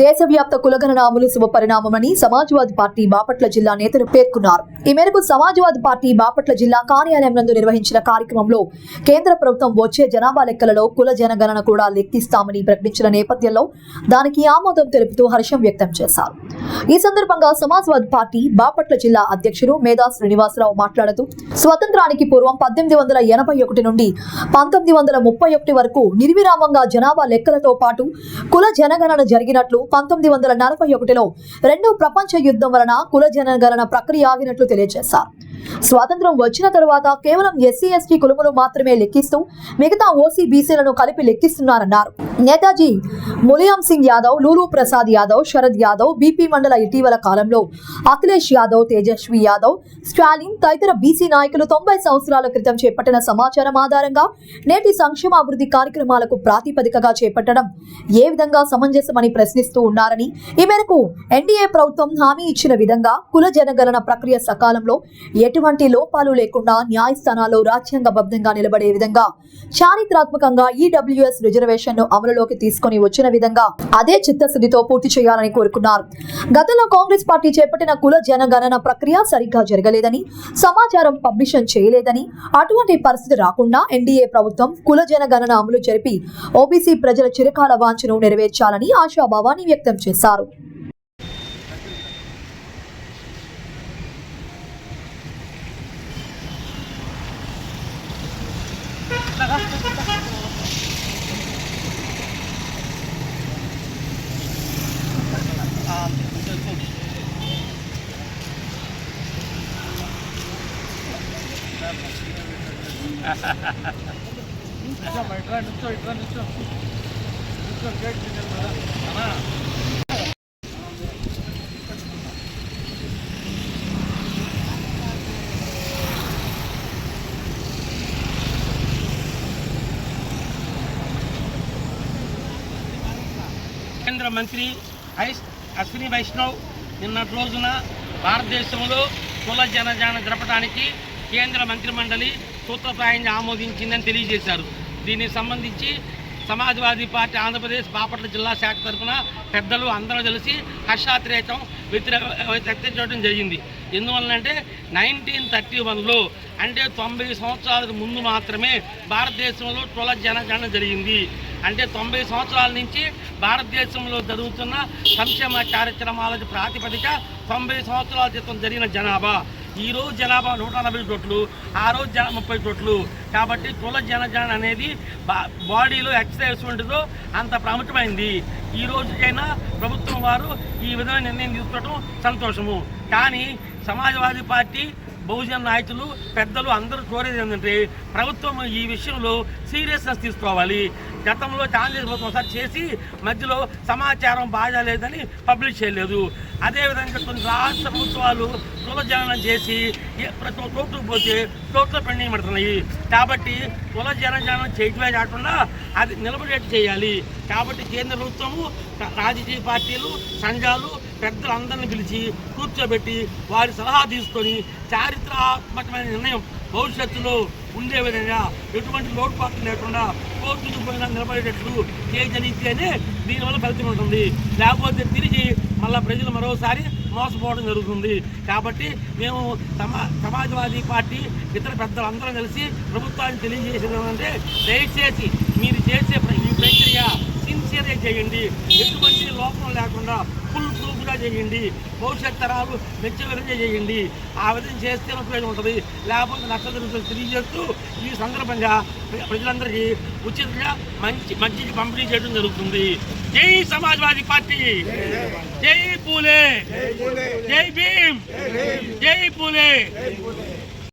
దేశవ్యాప్త కులగణన అమలు శుభ పరిణామమని సమాజ్వాదీ పార్టీ బాపట్ల జిల్లా నేతలు పేర్కొన్నారు. ఈ మేరకు సమాజ్వాదీ పార్టీ బాపట్ల జిల్లా కార్యాలయం నందు నిర్వహించిన కార్యక్రమంలో కేంద్ర ప్రభుత్వం వచ్చే జనాభా లెక్కలలో కుల జనగణన కూడా లెక్కిస్తామని ప్రకటించిన నేపథ్యంలో దానికి ఆమోదం తెలుపుతూ హర్షం వ్యక్తం చేశారు. ఈ సందర్భంగా సమాజ్వాదీ పార్టీ బాపట్ల జిల్లా అధ్యక్షుడు మేధా శ్రీనివాసరావు మాట్లాడుతూ స్వతంత్రానికి పూర్వం పద్దెనిమిది వందల ఎనభై ఒకటి నుండి పంతొమ్మిది వందల ముప్పై ఒకటి వరకు నిర్విరామంగా జనాభా లెక్కలతో పాటు కుల జనగణన జరిగినట్లు పంతొమ్మిది వందల నలభై ఒకటిలో రెండో ప్రపంచ యుద్ధం వలన కుల జనగణన ప్రక్రియ ఆగినట్లు తెలియజేశారు. స్వాతంత్రం వచ్చిన తరువాత కేవలం ఎస్సీ ఎస్టీ కులములు మాత్రమే లెక్కిస్తూ మిగతా ఓసీ బీసీలను కలిపి లెక్కిస్తున్నారన్నారు. నేతాజీ ములియాం సింగ్ యాదవ్ లూలు ప్రసాద్ యాదవ్ శరద్ యాదవ్ బీపీ మండల ఇటీవల కాలంలో అఖిలేష్ యాదవ్ తేజస్వి యాదవ్ స్టాలిన్ తదితర బీసీ నాయకులు తొంభై సంవత్సరాల క్రితం చేపట్టిన సమాచారం ఆధారంగా నేటి సంక్షేమాభివృద్ధి కార్యక్రమాలకు ప్రాతిపదికగా చేపట్టడం ఏ విధంగా సమంజసమని ప్రశ్నిస్తూ ఉన్నారని ఈ మేరకు ఎన్డీఏ ప్రభుత్వం హామీ ఇచ్చిన విధంగా కుల జనగణన ప్రక్రియ సకాలంలో ఎటువంటి లోపాలు లేకుండా న్యాయస్థానాల్లో రాజ్యాంగబద్ధంగా నిలబడే విధంగా చారిత్రాత్మకంగా ఈడబ్ల్యూఎస్ రిజర్వేషన్ను అమలులోకి తీసుకొని వచ్చిన విధంగా అదే చిత్తశుద్ధితో పూర్తి చేయాలని కోరుకున్నారు. గతంలో కాంగ్రెస్ పార్టీ చేపట్టిన కుల జనగణన ప్రక్రియ సరిగ్గా జరగలేదని సమాచారం పబ్లిషన్ చేయలేదని అటువంటి పరిస్థితి రాకుండా ఎన్డీఏ ప్రభుత్వం కుల జనగణన అమలు జరిపి ఓబీసీ ప్రజల చిరకాల వాంఛను నెరవేర్చాలని ఆశాభావాన్ని వ్యక్తం చేశారు. 나가. 아, 운전 좀. 하하하하. 말까, 눈썹, 이거 눈썹. 눈썹, 이거 눈썹. 아마. కేంద్ర మంత్రి అశ్విని వైష్ణవ్ నిన్నటి రోజున భారతదేశంలో కుల జనజాన జరపడానికి కేంద్ర మంత్రిమండలి సూత్రప్రాయంగా ఆమోదించిందని తెలియజేశారు. దీనికి సంబంధించి సమాజ్వాదీ పార్టీ ఆంధ్రప్రదేశ్ బాపట్ల జిల్లా శాఖ తరఫున పెద్దలు అందరూ కలిసి హర్షాతిరేకం వ్యతిరేక జరిగింది. ఎందువల్లంటే నైన్టీన్ థర్టీ వన్లో అంటే తొంభై సంవత్సరాలకు ముందు మాత్రమే భారతదేశంలో కుల జనగణన జరిగింది. అంటే తొంభై సంవత్సరాల నుంచి భారతదేశంలో జరుగుతున్న సంక్షేమ కార్యక్రమాల ప్రాతిపదిక తొంభై సంవత్సరాల క్రితం జరిగిన జనాభా. ఈ రోజు జనాభా నూట నలభై కోట్లు ఆ రోజు జన ముప్పై కోట్లు కాబట్టి కుల జనజన అనేది బా బాడీలో ఎక్సర్సైజ్ ఉంటుందో అంత ప్రాముఖ్యమైంది. ఈ రోజుకైనా ప్రభుత్వం వారు ఈ విధమైన నిర్ణయం తీసుకోవడం సంతోషము. కానీ సమాజ్వాదీ పార్టీ బహుజన నాయకులు పెద్దలు అందరూ కోరేది ఏంటంటే ప్రభుత్వం ఈ విషయంలో సీరియస్నెస్ తీసుకోవాలి. గతంలో కాంగ్రెస్ ప్రభుత్వం ఒకసారి చేసి మధ్యలో సమాచారం బాగా లేదని పబ్లిష్ చేయలేదు. అదేవిధంగా కొన్ని రాష్ట్ర ప్రభుత్వాలు కులజనం చేసి ప్రతి ఒక్క పోతే చోట్ల పెండింగ్ పడుతున్నాయి. కాబట్టి కుల జనజనం చేయటమే కాకుండా అది నిలబడేట్టు చేయాలి. కాబట్టి కేంద్ర ప్రభుత్వము రాజకీయ పార్టీలు సంఘాలు పెద్దలందరినీ పిలిచి కూర్చోబెట్టి వారి సలహా తీసుకొని చారిత్రాత్మకమైన నిర్ణయం భవిష్యత్తులో ఉండే విధంగా ఎటువంటి లోటుపాట్లు లేకుండా కోర్టుకు పోయినా నిలబడేటట్లు చేయజనిస్తేనే దీనివల్ల ఫలితం ఉంటుంది. లేకపోతే తిరిగి మళ్ళా ప్రజలు మరోసారి మోసపోవడం జరుగుతుంది. కాబట్టి మేము సమా సమాజ్వాదీ పార్టీ ఇతర పెద్దలందరం కలిసి ప్రభుత్వాన్ని తెలియజేసేది దయచేసి మీరు చేసే ఈ ప్రక్రియ సిన్సియర్గా చేయండి. ఎటువంటి లోపం లేకుండా ఫుల్ చేయండి. భవిష్యత్ తరాలు మెచ్చగలిగే చేయండి. ఆ విధంగా చేస్తే ఉపయోగం ఉంటుంది. లేకపోతే నష్టం జరుగుతుంది తెలియజేస్తూ ఈ సందర్భంగా ప్రజలందరికీ ఉచితంగా మంచి మంచికి పంపిణీ చేయడం జరుగుతుంది. జై సమాజ్వాదీ పార్టీ! జై పూలే! జై భీమ్! జై పూలే!